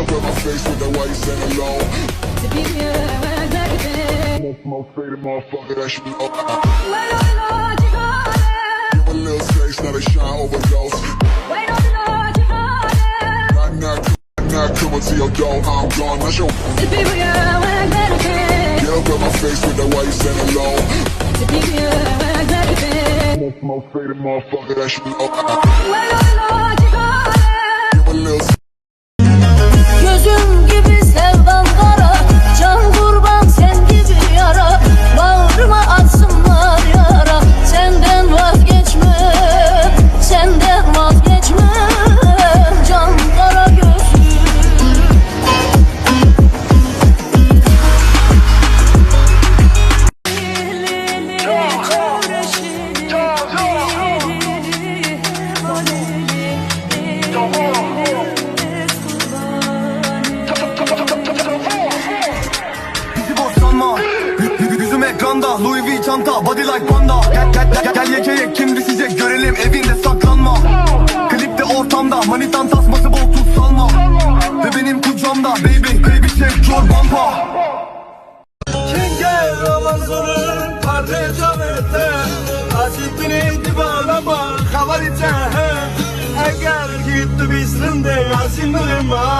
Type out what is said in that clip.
In my face with that white sand alone. Most faded motherfucker that should oh. know. Give a little space, now they shine overdose. Knock, knock, knock, coming to your door. I'm gone, that's your. Get up in my face with that white sand alone. Most faded motherfucker that should oh. know. Çanta Body like panda. Gel gel gel, gel yekeye kim düşecek görelim evinde saklanma. Klipte ortamda manitan tasması bol tuz salma. Ve benim kucağımda baby baby çek çorbampa Çenge Ramazan'ın parçalıdır Aşkını dibalama Havalice Eğer gitti bizden de yazılma